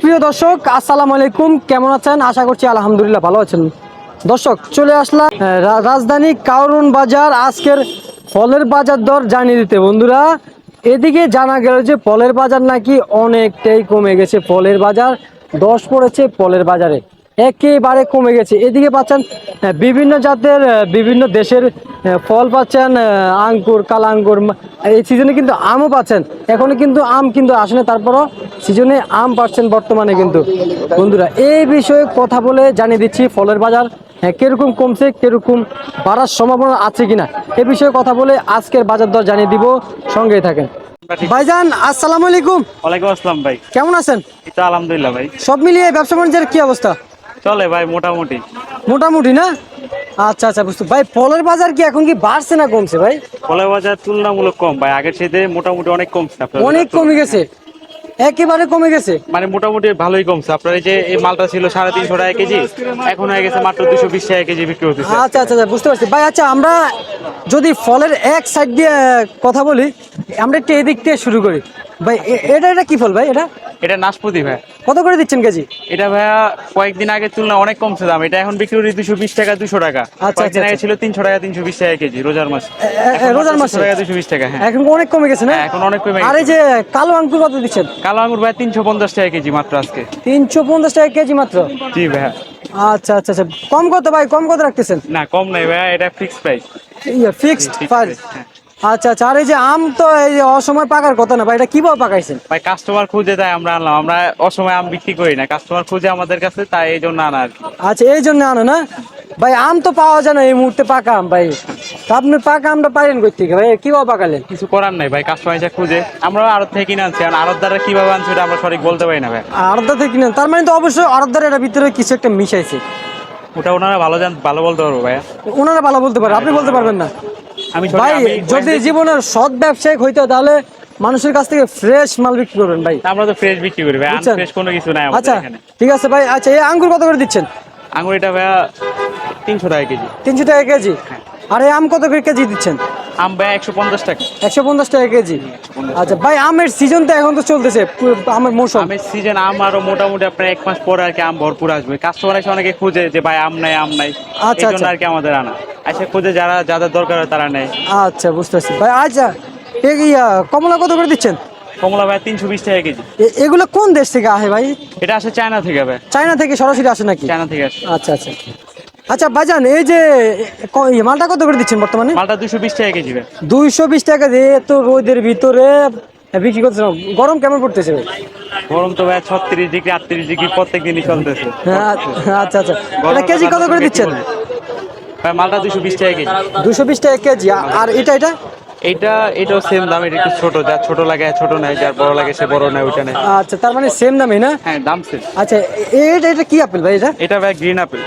প্রিয় দর্শক, আসসালামু আলাইকুম। কেমন আছেন? আশা করছি আলহামদুলিল্লাহ ভালো আছেন। দর্শক, চলে আসলাম রাজধানী কাউরন বাজার, আজকের ফলের বাজার দর জানিয়ে দিতে। বন্ধুরা, এদিকে জানা গেল যে ফলের বাজার নাকি অনেকটাই কমে গেছে। ফলের বাজার দশ পড়েছে ফলের বাজারে। একেবারে কমে গেছে। এদিকে পাচ্ছেন বিভিন্ন জাতের বিভিন্ন দেশের ফল পাচ্ছেন আহ, আঙ্কুর কালা আঙ্কুর এই সিজনে কিন্তু আমও পাচ্ছেন। এখনও কিন্তু আম কিন্তু আসে না তারপরও সিজনে আম পাচ্ছেন বর্তমানে কিন্তু। বন্ধুরা এই বিষয়ে কথা বলে জানিয়ে দিচ্ছি ফলের বাজার হ্যাঁ, কীরকম কমছে কীরকম বাড়ার সম্ভাবনা আছে কিনা। এ বিষয়ে কথা বলে আজকের বাজার দর জানিয়ে দিব সঙ্গেই থাকেন। ভাইজান আসসালামু আলাইকুম। ওয়ালাইকুম আসসালাম ভাই। কেমন আছেন? তো আলহামদুলিল্লাহ ভাই। সব মিলিয়ে ব্যবসা বাণিজ্যের কি অবস্থা? চলে ভাই মোটামুটি। মোটামুটি না? আচ্ছা আচ্ছা বুঝতে ভাই ফলের বাজার কি এখন কি বাড়ছে না কমছে ভাই? ফলের বাজার তুলনামূলক কম ভাই। আগের সাথে মোটামুটি অনেক কমছে অনেক কমে গেছে। একেবারে কমে গেছে। মানে মোটামুটি ভালোই কমছে। আপনার এই যে এই মালটা ছিল সাড়ে তিনশো টাকা কেজি এখন হয়ে গেছে মাত্র দুশো বিশ টাকা কেজি বিক্রি হতেছে। আচ্ছা আচ্ছা আচ্ছা, বুঝতে পারছি। ভাই আচ্ছা আমরা যদি ফলের এক সাইড দিয়ে কথা বলি আমরা একটু এদিক থেকে শুরু করি। ভাই এটা এটা কি ফল ভাই এটা? এটা নাশপাতি ভাই। কত করে দিচ্ছেন কেজি? এটা ভাইয়া কয়েকদিন আগে তুলনায় অনেক কমছে দাম। এটা এখন বিক্রি করি দুশো বিশ টাকা দুশো টাকা। আচ্ছা, কয়েকদিন আগে আচ্ছা। ছিল তিনশো টাকা তিনশো বিশ টাকা কেজি রোজার মাস। রোজার মাসে? টাকা দুশো বিশ টাকা হ্যাঁ। এখন অনেক কমে গেছে না? হ্যাঁ, এখন অনেক কমে আর এই যে কালো আঙ্কুর কত দিচ্ছেন? কালো আঙুর ভাই তিনশো পঞ্চাশ টাকা কেজি মাত্র আজকে। তিনশো পঞ্চাশ টাকা কেজি মাত্র? জি ভাইয়া। আচ্ছা আচ্ছা আচ্ছা। কম কত ভাই? কম কত রাখতেছেন? না কম নাই ভাইয়া এটা ফিক্স প্রাইস ইয়ে ফিক্সড প্রাইস। আচ্ছা আচ্ছা আর এই যে আম তো এই যে অসময় পাকার কথা না ভাই এটা কীভাবে পাকাইছেন? ভাই কাস্টমার খুঁজে তাই আমরা আনলাম আমরা অসময় আম বিক্রি করি না কাস্টমার খুঁজে আমাদের কাছে তাই এই জন্য আনা আর কি। আচ্ছা এই জন্য আনো না? ভাই আম তো পাওয়া যায় না এই মুহূর্তে পাকা আম ভাই। তা আপনি পাকা আমটা পাইলেন কই থেকে ভাই? কীভাবে পাকালেন? কিছু করার নাই ভাই কাস্টমার এসে খুঁজে। আমরা আড়ত থেকে কিনে আনছি আর আড়ত দ্বারা কীভাবে আনছি এটা আমরা সঠিক বলতে পারি না ভাই। আড়দা থেকে কিনেন তার মানে তো অবশ্যই আড়দার এটার ভিতরে কিছু একটা মিশাইছে। ওটা ওনারা ভালো জান ভালো বলতে পারব ভাইয়া। ওনারা ভালো বলতে পারে আপনি বলতে পারবেন না? আমি ভাই যদি জীবনের সৎ ব্যবসায়িক হইতো তাহলে মানুষের কাছ থেকে ফ্রেশ মাল বিক্রি করবেন ভাই। আমরা তো ফ্রেশ বিক্রি করি ভাই? আনফ্রেশ কোনো কিছু নাই আমাদের আচ্ছা ঠিক আছে ভাই আচ্ছা এই আঙ্গুর কত করে দিচ্ছেন? আঙুর এটা ভাইয়া তিনশো টাকা কেজি। তিনশো টাকা কেজি? আর এই আম কত করে কেজি দিচ্ছেন? আম ভাই একশো পঞ্চাশ টাকা। একশো পঞ্চাশ টাকা কেজি? আচ্ছা ভাই আমের সিজন তো এখন তো চলতেছে আমের মৌসুম। আমের সিজন আম আরও মোটামুটি আপনার এক মাস পরে আর কি আম ভরপুর আসবে। কাস্টমার এসে অনেকে খুঁজে যে ভাই আম নাই আম নাই। আচ্ছা, আচ্ছা। আর কি আমাদের আনা। এসে খুঁজে যারা যাদের দরকার হয় তারা নেয়। আচ্ছা বুঝতে পারছি ভাই আচ্ছা এই ইয়া, কমলা কত করে দিচ্ছেন? কমলা ভাই তিনশো বিশ টাকা কেজি। এ- এগুলো কোন দেশ থেকে আসে ভাই? এটা আসে চায়না থেকে ভাই। চায়না থেকে সরাসরি আসে নাকি? চায়না থেকে আসে। আচ্ছা আচ্ছা। আচ্ছা বাজান এই যে মালটা কত করে দিচ্ছেন বর্তমানে? মালটা দুশো বিশ টাকা কেজি ভাই। দুইশো বিশ টাকা দিয়ে তো রোদের ভিতরে বিক্রি করতেছে গরম কেমন পড়তেছে ভাই? গরম তো ভাই ছত্রিশ ডিগ্রি আটত্রিশ ডিগ্রি প্রত্যেক দিনই চলতেছে। হ্যাঁ, আচ্ছা আচ্ছা। এটা কেজি কত করে দিচ্ছেন? মালটা দুশো বিশ টাকা কেজি। দুশো বিশ টাকা কেজি। আর এটা এটা? এইটা এটাও সেম দাম এটা একটু ছোট যার ছোট লাগে ছোট নেয় যার বড় লাগে সে বড় নেয় ওইটা নেয়। আচ্ছা তার মানে সেম দামই না? হ্যাঁ দাম সেম আচ্ছা এটা এটা কি আপেল ভাই এটা? এটা ভাই গ্রিন আপেল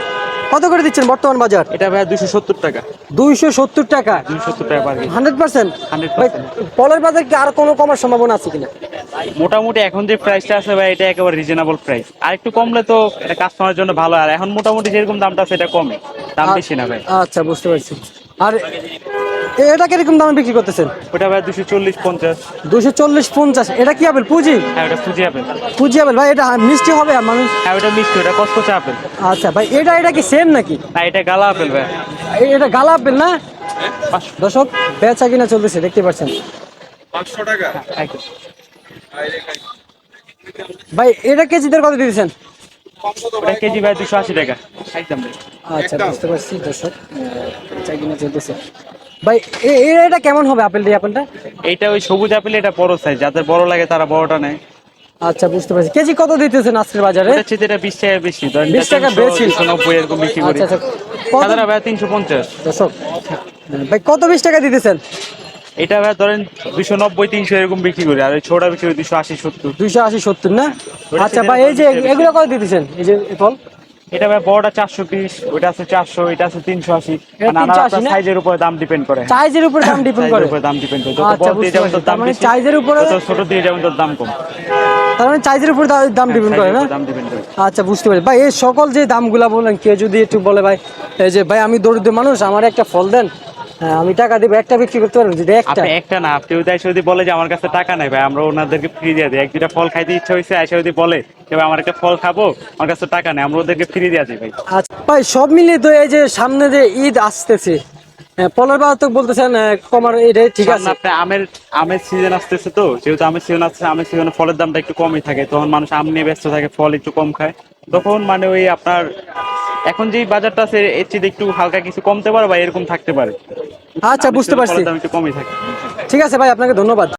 কত করে দিচ্ছেন বর্তমান বাজার? এটা ভাই দুশো সত্তর টাকা। দুইশো সত্তর টাকা। দুশো সত্তর টাকা হান্ড্রেড পার্সেন্ট? 100% বাজার কি আর কোনো কমার সম্ভাবনা আছে কিনা? মোটামুটি এখন যে প্রাইসটা আছে ভাই এটা একেবারে রিজনেবল প্রাইস আর একটু কমলে তো এটা কাস্টমারের জন্য ভালো। আর এখন মোটামুটি যেরকম দামটা আছে এটা কমে। দাম বেশি না ভাই। আচ্ছা বুঝতে পারছি। আর এটা কীরকম দামে বিক্রি করতেছেন? ওটা ভাই দুশো চল্লিশ পঞ্চাশ। দুশো চল্লিশ পঞ্চাশ। এটা কি আপেল? পুঁজি? হ্যাঁ ওটা ফুজি আপেল। পুঁজি আপেল। ভাই এটা মিষ্টি হবে আর মানুষ? হ্যাঁ ওটা মিষ্টি ওটা কসকসে আপেল। আচ্ছা ভাই এটা এটা কি সেম নাকি? না এটা গালা আপেল ভাই। এটা গালা আপেল না? দর্শক বেচা কিনা চলতেছে দেখতে পাচ্ছেন। একদম। ভাই এটা কেজি কেজিদের কত দিতেছেন ওটা কেজি ভাই দুশো আশি টাকা। একদম আচ্ছা বুঝতে পারছি দর্শক। বেচা কিনা চলতেছে। ভাই এটা কেমন হবে আপেল দিয়ে আপেলটা? এইটা ওই সবুজ আপেল এটা বড় সাইজ যাদের বড় লাগে তারা বড়টা নেয়। আচ্ছা বুঝতে পারছি। কেজি কত দিতেছেন আজকের বাজারে? চেয়ে এটা বিশ টাকা বেশি। 20 টাকা বেশি? নব্বই এরকম বিক্রি করি। আচ্ছা আচ্ছা। ভাই তিনশো পঞ্চাশ। ভাই কত বিশ টাকা দিতেছেন? এটা ভাই ধরেন দুশো নব্বই তিনশো এরকম বিক্রি করি আর ওই ছোটা বিক্রি করি দুশো আশি সত্তর। দুইশো আশি সত্তর না? আচ্ছা ভাই এই যে এগুলো কত দিতেছেন? এই যে ফল? এটা ভাই বড়টা চারশো পিস ওইটা আছে চারশো এটা আছে তিনশো আশি। 380 সাইজের উপরে দাম ডিপেন্ড করে। সাইজের উপর দাম ডিপেন্ড করে। উপরে দাম ডিপেন্ড করে। যত আচ্ছা, বড় দিয়ে যেমন তোর দাম মানে বেশি। size-এর উপরে- যত ছোট দিয়ে যেমন তোর দাম কম। তার মানে সাইজের উপর দাম ডিপেন্ড করে না? আচ্ছা বুঝতে পারছি। ভাই এই সকল যে দামগুলা বললেন কেউ যদি একটু বলে ভাই এই যে ভাই আমি দরিদ্র মানুষ আমার একটা ফল দেন। আমি টাকা দিব একটা বিক্রি করতে পারব যদি একটা। আপনি একটা না আপনি যদি যদি বলে যে আমার কাছে টাকা নেই ভাই আমরা ওনাদেরকে ফ্রি দিয়ে দিই। এক দুটা ফল খাইতে ইচ্ছা হয়েছে এসে যদি বলে যে আমার একটা ফল খাব আমার কাছে টাকা নেই আমরা ওদেরকে ফ্রি দিয়ে দিই ভাই। আচ্ছা ভাই সব মিলিয়ে তো এই যে সামনে যে ঈদ আসতেছে হ্যাঁ, তো বলতেছেন কমার এটাই ঠিক আছে। আপনি আমের আমের সিজন আসতেছে তো যেহেতু আমের সিজন আসছে আমের সিজনে ফলের দামটা একটু কমই থাকে তখন মানুষ আম নিয়ে ব্যস্ত থাকে ফল একটু কম খায়। তখন মানে ওই আপনার এখন যেই বাজারটা আছে এর চেয়ে একটু হালকা কিছু কমতে পারে বা এরকম থাকতে পারে। আচ্ছা বুঝতে পারছি। ঠিক আছে ভাই আপনাকে ধন্যবাদ।